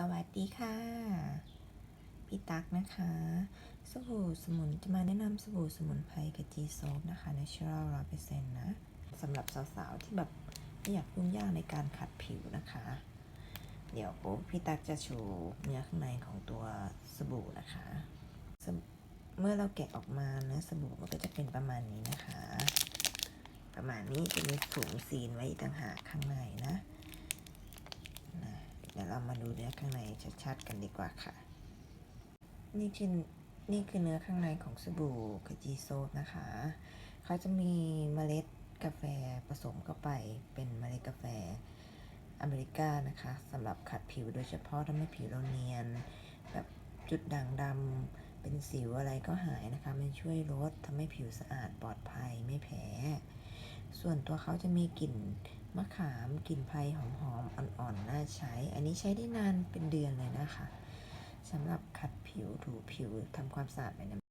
สวัสดีค่ะ พี่ตั๊กนะคะ สบู่สมุนจะมาแนะนำสบู่สมุนไพรกับจีโซฟนะคะ natural 100%นนะสำหรับสาวๆ ที่แบบไม่อยากยุ่งยากในการขัดผิวนะคะ เดี๋ยวพี่ตั๊กจะโชว์เนื้อข้างในของตัวสบู่นะคะ เมื่อเราแกะออกมาเนื้อสบู่มันก็จะเป็นประมาณนี้นะคะ ประมาณนี้จะมีถุงซีนไว้ต่างหากข้างในนะ ดี๋ยวเรามาดูเนื้อข้างในชัดๆกันดีกว่าค่ะ นี่คือนี่คือเนื้อข้างในของสบู่กจีโซดนะคะ เขาจะมีเมล็ดกาแฟผสมเข้าไปเป็นเมล็ดกาแฟอเมริกานะคะสำหรับขัดผิวโดยเฉพาะทำให้ผิวเราเนียน แบบจุดด่างดำเป็นสิวอะไรก็หายนะคะ มันช่วยลดทำให้ผิวสะอาดปลอดภัยไม่แพ้ ส่วนตัวเขาจะมีกลิ่นมะขามกลิ่นไพรหอมๆอ่อนๆน่าใช้ อันนี้ใช้ได้นานเป็นเดือนเลยนะคะสำหรับขัดผิวถูผิวทำความสะอาดไปนะ